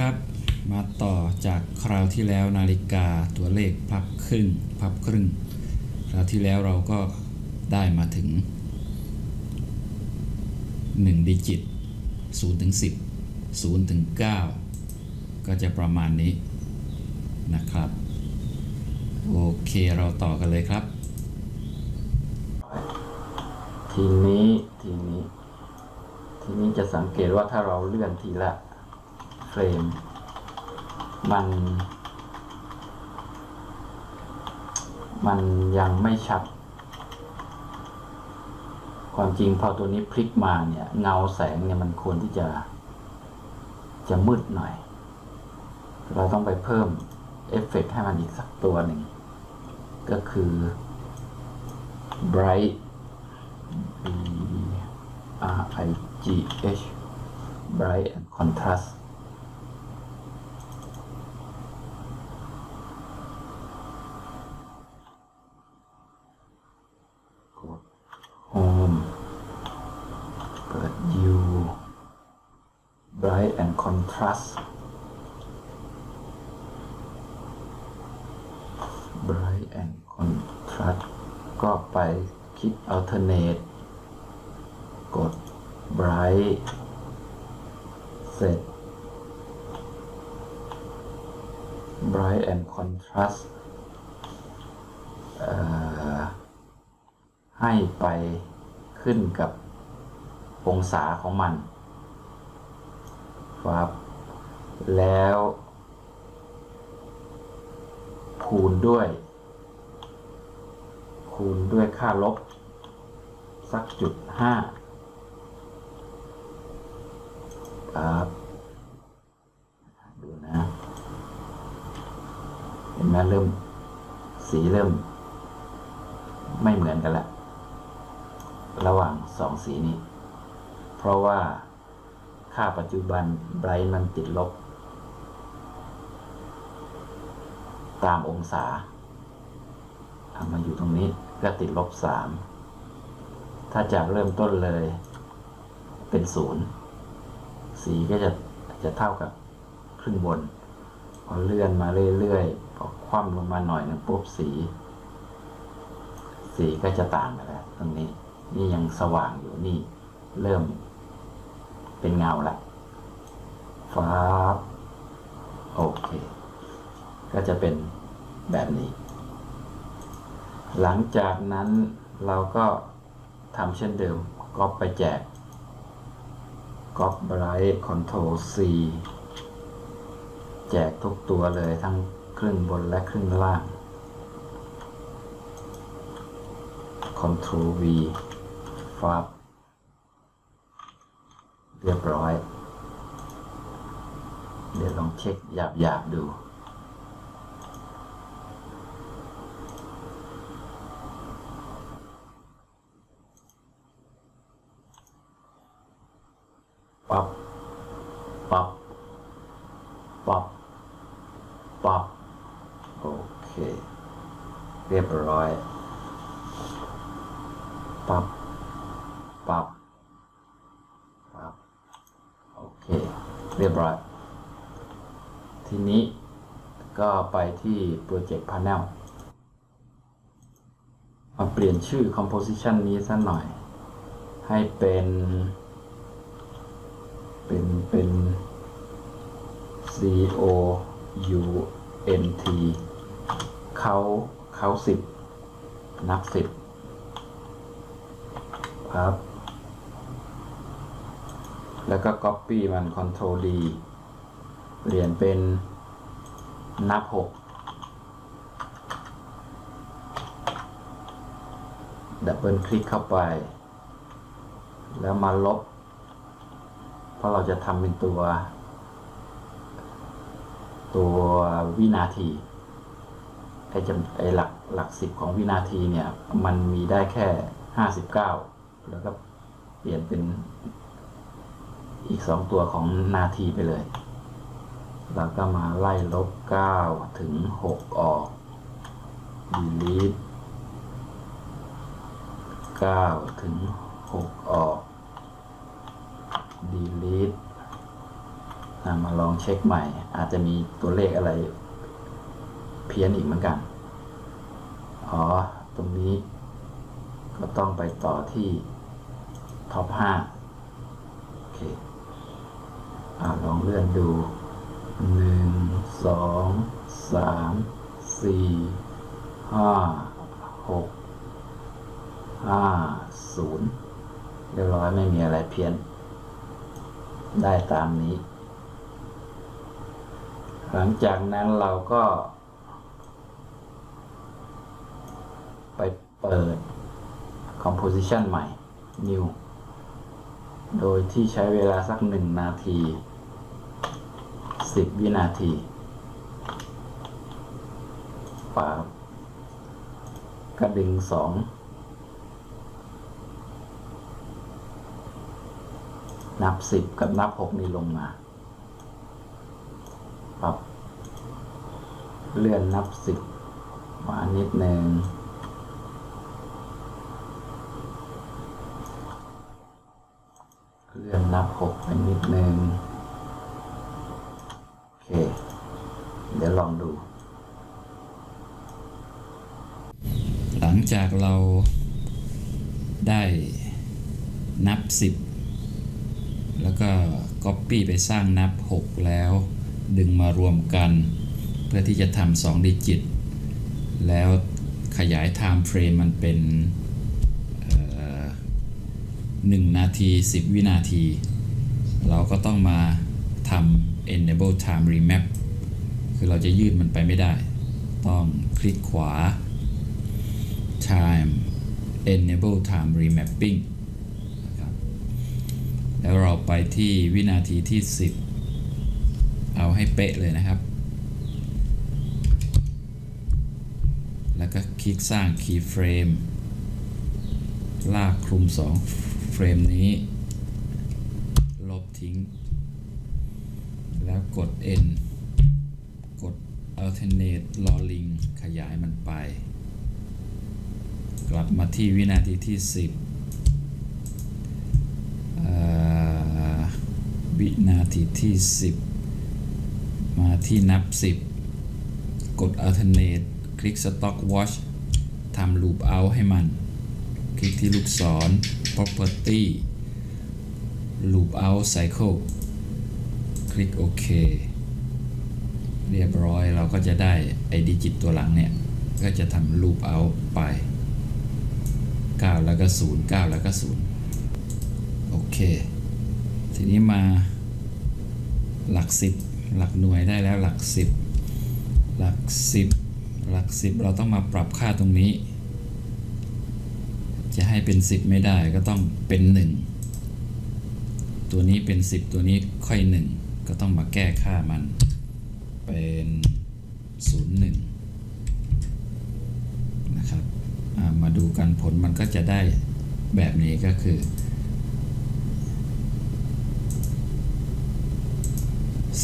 ครับ มาต่อจากคราวที่แล้วนาฬิกาตัวเลขพับครึ่งพับครึ่ง คราวที่แล้วเราก็ได้มาถึง 1 ดิจิต 0 ถึง 10 0 ถึง 9 ก็จะประมาณนี้นะครับ โอเคเราต่อกันเลยครับ ทีนี้ทีนี้ ทีนี้จะสังเกตว่าถ้าเราเลื่อนทีละ เฟรม มัน มันยังไม่ชัด ความจริงพอตัวนี้พลิกมาเนี่ย เงาแสงเนี่ยมันควรที่จะ จะมืดหน่อย เราต้องไปเพิ่มเอฟเฟกต์ให้มันอีกสักตัวหนึ่ง ก็คือ bright B R I G H bright and contrast กด home เปิด U bright and contrast bright and contrast ก็ไปคลิก alternate กด bright เสร็จ bright and contrast ให้ไปขึ้นกับองศาของมันครับ แล้ว คูณด้วย คูณด้วยค่าลบ สักจุดห้าครับดูนะเห็นไหมเริ่ม สีเริ่ม ไม่เหมือนกันละ ระหว่างสองสีนี้ เพราะว่าค่าปัจจุบันไบรท์มันติดลบ ตามองศาเอามาอยู่ตรงนี้ก็ติดลบสามถ้าจากเริ่มต้นเลย เป็นศูนย์สีก็จะจะเท่ากับครึ่งบนพอเลื่อนมาเรื่อยๆพอคว่ำลงมาหน่อยนึงปุ๊บสี สีก็จะต่างกันแล้วตรงนี้ นี่ยังสว่างอยู่นี่ เริ่ม เป็นเงาละฟ้าโอเค ก็จะเป็นแบบนี้ หลังจากนั้นเราก็ทำเช่นเดิมก็ไปแจกก๊อปไบรท์คอนโทรล C แจกทุกตัวเลยทั้งครึ่งบนและครึ่งล่าง Ctrl V ฟับเรียบร้อย เดี๋ยวลองเช็คหยาบๆดู ปับ ปับปับปับโอเค เรียบร้อย ปับปับปับโอเค เรียบร้อย ทีนี้ก็ไปที่ Project Panel มาเปลี่ยนชื่อ Composition นี้สักหน่อย ให้เป็น เป็นเป็น C O U N T เขาเขาสิบนับสิบครับ แล้วก็ Copy มัน Ctrl D เปลี่ยนเป็นนับหก ดับเบิลคลิกเข้าไป แล้วมาลบ เพราะเราจะทำเป็นตัว ตัววินาทีไอ้จำไอ้หลักหลักสิบของวินาทีเนี่ย มันมีได้แค่ห้าสิบเก้าแล้วก็เปลี่ยนเป็นอีกสองตัวของนาทีไปเลย แล้วก็มาไล่ลบเก้าถึงหกออก delete เก้าถึงหกออก delete อะมาลองเช็คใหม่ อาจจะมีตัวเลขอะไร เพี้ยนอีกเหมือนกัน อ๋อ ตรงนี้ ก็ต้องไปต่อที่ท็อปห้าโอเคอลองเลื่อนดูหนึ่งสองสามสี่ห้าหกห้าศูนย์เรียบร้อยไม่มีอะไรเพี้ยน ได้ตามนี้ หลังจากนั้นเราก็ ไปเปิด composition ใหม่ new โดยที่ใช้เวลาสักหนึ่งนาทีสิบวินาทีปากระดึงสอง นับสิบกับนับหกนี่ลงมาปรับเลื่อนนับสิบมานิดหนึ่งเลื่อนนับหกไปนิดหนึ่งโอเค เดี๋ยวลองดู หลังจากเราได้นับ10 แล้วก็ Copy ไปสร้างนับ 6 แล้ว ดึงมารวมกัน เพื่อที่จะทำ2ดิจิต แล้วขยาย Time Frame มันเป็นเอ่อ1นาที 10 วินาที เราก็ต้องมาทำ Enable Time Remap คือเราจะยืดมันไปไม่ได้ ต้องคลิกขวา time enable time remapping แล้วเราไปที่วินาทีที่ 10 เอาให้เป๊ะเลยนะครับ แล้วก็คลิกสร้าง keyframe ลากคลุม 2 เฟรมนี้ ลบทิ้ง แล้วกด N กด alternate lolling ขยายมันไป กลับมาที่วินาทีที่ 10เอ่อ วินาทีที่ 10 มาที่นับ 10 กด alternate คลิก stop watch ทำ loop out ให้มัน คลิกที่ลูกศร property loop out cycle คลิกโอเค เรียบร้อยเราก็จะได้ไอดิจิตตัวหลังเนี่ย ก็จะทำ loop out ไป 9 แล้วก็ 0 9 แล้วก็ 0 โอเค ทีนี้มาหลัก10หลักหน่วยได้แล้วหลัก10หลัก10หลัก10เราต้องมาปรับค่าตรงนี้ จะให้เป็น10ไม่ได้ก็ต้องเป็น1ตัวนี้เป็น10ตัวนี้ค่อย1ก็ต้องมาแก้ค่ามัน เป็น01นย์หนึ่งนะครับมาดูกันผลมันก็จะได้แบบนี้ก็คือ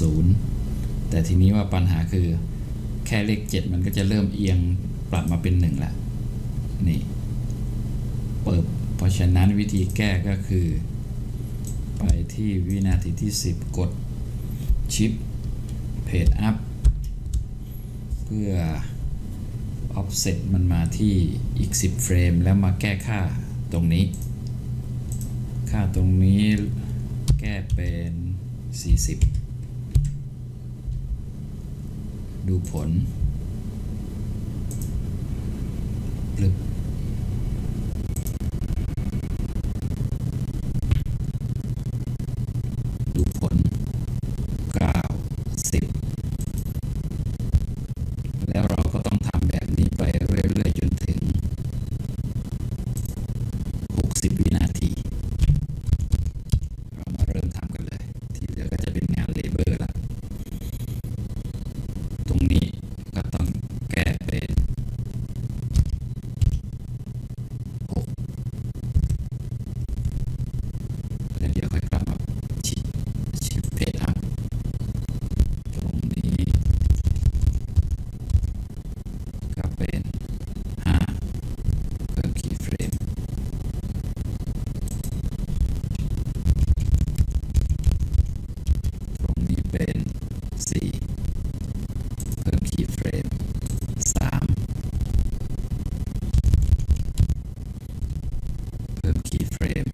0 แต่ทีนี้ว่าปัญหาคือแค่เลข 7 มันก็จะเริ่มเอียงปรับมาเป็น1ละนี่เปิดเพราะฉะนั้นวิธีแก้ก็คือ ไปที่วินาทีที่ 10 กดชิปเพจอัพเพื่อ offset มันมาที่อีก 10 เฟรม แล้วมาแก้ค่าตรงนี้ ค่าตรงนี้แก้เป็น 40 ดูผลปลึบ cream.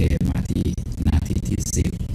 เคมาที่หน้าที่ที่สิบ